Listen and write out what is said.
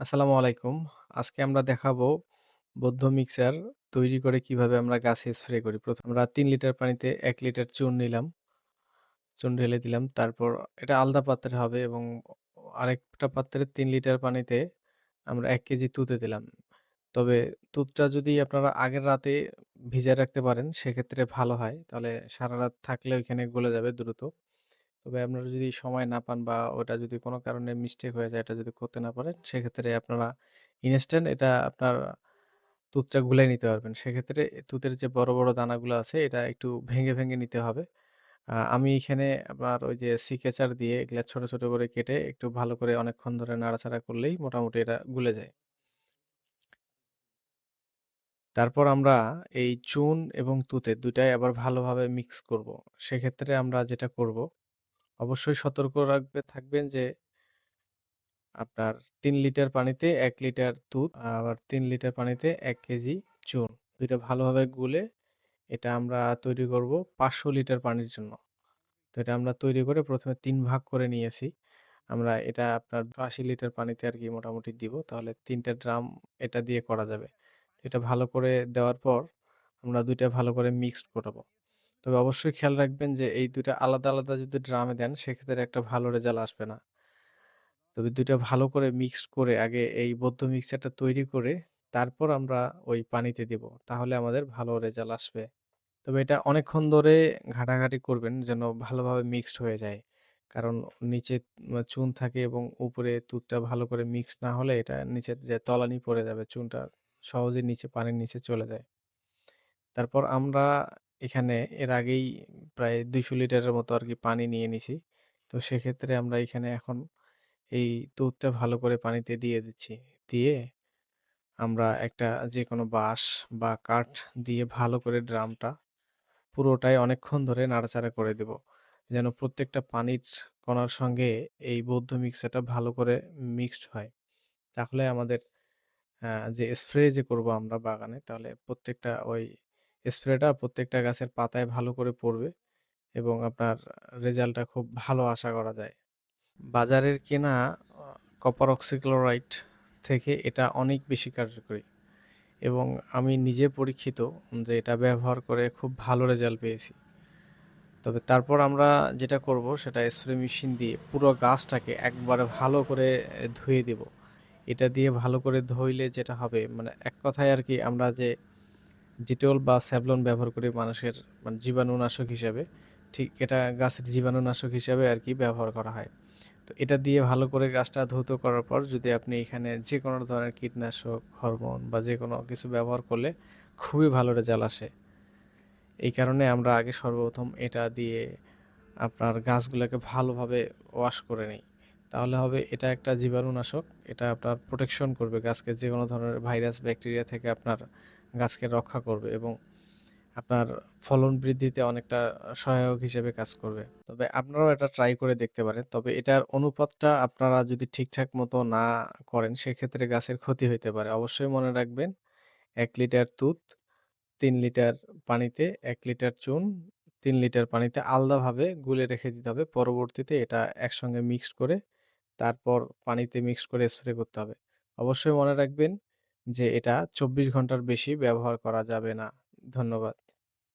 আসসালামু আলাইকুম। আজকে আমরা দেখাবো বৌদ্ধ মিক্সার তৈরি করে কীভাবে আমরা গাছে স্প্রে করি। প্রথম আমরা ৩ লিটার পানিতে ১ লিটার চুন নিলাম। চুন ঢেলে দিলাম। তারপর এটা আলাদা পাত্রে হবে এবং আরেকটা পাত্রে ৩ লিটার পানিতে আমরা ১ কেজি তুঁতে দিলাম। তবে দুধটা যদি আপনারা আগের রাতে ভিজায় রাখতে পারেন, সেক্ষেত্রে ভালো হয়। তাহলে সারারাত থাকলে ওইখানে গলে যাবে দ্রুত। তবে আপনারা যদি সময় না পান বা ওটা যদি কোনো কারণে মিস্টেক হয়ে যায়, এটা যদি করতে না পারেন, সেক্ষেত্রে আপনারা ইনস্ট্যান্ট এটা আপনার দুধটা গুলায় নিতে পারবেন। সেক্ষেত্রে দুধের যে বড়, বড় দানাগুলো আছে এটা একটু ভেঙে, ভেঙে নিতে হবে। আমি এখানে আপনার ওই যে সিকেচার দিয়ে এগুলো ছোট, ছোট করে কেটে একটু ভালো করে অনেকক্ষণ ধরে নাড়াচাড়া করলেই মোটামুটি এটা গুলে যায়। তারপর আমরা এই চুন এবং তুঁতে ২ টাই আবার ভালোভাবে মিক্স করব। সেক্ষেত্রে আমরা যেটা করব, অবশ্যই সতর্ক রাখবে, থাকবেন যে আপনার তিন লিটার পানিতে এক লিটার দুধ, আবার তিন লিটার পানিতে এক কেজি চুন। দুইটা ভালোভাবে গুলে এটা আমরা তৈরি করব ৫০০ লিটার পানির জন্য। তো এটা আমরা তৈরি করে প্রথমে তিন ভাগ করে নিয়েছি। আমরা এটা আপনার ৮০ লিটার পানিতে আর কি মোটামুটি দিব। তাহলে ৩ টা ড্রাম এটা দিয়ে করা যাবে। এটা ভালো করে দেওয়ার পর আমরা দুইটা ভালো করে মিক্সড করাবো। তবে অবশ্যই খেয়াল রাখবেন যে এই ২ টা আলাদা, আলাদা যদি ড্রামে দেন সেক্ষেত্রে একটা ভালো রেজাল্ট আসবে না। তবে ২ টা ভালো করে মিক্সড করে আগে এই বদ্ধ মিক্সচারটা তৈরি করে তারপর আমরা ওই পানিতে দিব। তাহলে আমাদের ভালো রেজাল্ট আসবে। তবে এটা অনেকক্ষণ ধরে ঘাটাঘাটি করবেন যেন ভালোভাবে মিক্সড হয়ে যায়। কারণ নিচে চুন থাকে এবং উপরে দুধটা ভালো করে মিক্স না হলে এটা নিচে যে তলানি পড়ে যাবে। চুনটা সহজেই নিচে পানির নিচে চলে যায়। তারপর আমরা এখানে এর আগেই প্রায় ২০০ লিটারের মতো আরকি পানি নিয়ে নিছি। তো সেক্ষেত্রে আমরা এখানে এখন এই দুধটা ভালো করে পানিতে দিয়ে দিচ্ছি। দিয়ে আমরা একটা যেকোনো বাঁশ বা কাঠ দিয়ে ভালো করে ড্রামটা পুরোটাই অনেকক্ষণ ধরে নাড়াচাড়া করে দেব। যেন প্রত্যেকটা পানির কণার সঙ্গে এই বৌদ্ধ মিক্সারটা ভালো করে মিক্সড হয়। তাহলে আমাদের যে স্প্রে যে করব আমরা বাগানে, তাহলে প্রত্যেকটা ওই স্প্রেটা প্রত্যেকটা গাছের পাতায় ভালো করে পড়বে এবং আপনার রেজাল্টটা খুব ভালো আশা করা যায়। বাজারের কেনা কপার অক্সিক্লোরাইড থেকে এটা অনেক বেশি কার্যকরী এবং আমি নিজে পরীক্ষিত যে এটা ব্যবহার করে খুব ভালো রেজাল্ট পেয়েছি। তবে তারপর আমরা যেটা করব সেটা স্প্রে মেশিন দিয়ে পুরো গাছটাকে একবারে ভালো করে ধুয়ে দিব। এটা দিয়ে ভালো করে ধুইলে যেটা হবে মানে এক কথায় আর কি আমরা যে ডেটল বা স্যাভলন ব্যবহার করে মানুষের মানে জীবাণুনাশক হিসাবে ঠিক এটা গাছের জীবাণুনাশক হিসাবে আর কি ব্যবহার করা হয়। তো এটা দিয়ে ভালো করে গাছটা ধৌত করার পর যদি আপনি এখানে যে কোনো ধরনের কীটনাশক, হরমোন বা যে কোনো কিছু ব্যবহার করলে খুবই ভালো রেজাল্ট আসে। এই কারণে আমরা আগে সর্বপ্রথম এটা দিয়ে আপনার গাছগুলোকে ভালোভাবে ওয়াশ করে নিই তাহলে হবে এটা একটা জীবাণুনাশক। এটা আপনার প্রোটেকশন করবে গাছকে যে কোনো ধরনের ভাইরাস, ব্যাকটেরিয়া থেকে আপনার গাছকে রক্ষা করবে এবং আপনার ফলন বৃদ্ধিতে অনেকটা সহায়ক হিসেবে কাজ করবে। তবে আপনারাও এটা ট্রাই করে দেখতে পারেন। তবে এটার অনুপাতটা আপনারা যদি ঠিকঠাক মতো না করেন সেক্ষেত্রে গাছের ক্ষতি হইতে পারে। অবশ্যই মনে রাখবেন এক লিটার দুধ, ৩ লিটার পানিতে এক লিটার চুন, তিন লিটার পানিতে আলাদাভাবে গুলে রেখে দিতে হবে। পরবর্তীতে এটা একসঙ্গে মিক্সড করে তারপর পানিতে মিক্স করে স্প্রে করতে হবে। অবশ্যই মনে রাখবেন যে এটা ২৪ ঘণ্টার বেশি ব্যবহার করা যাবে না। ধন্যবাদ।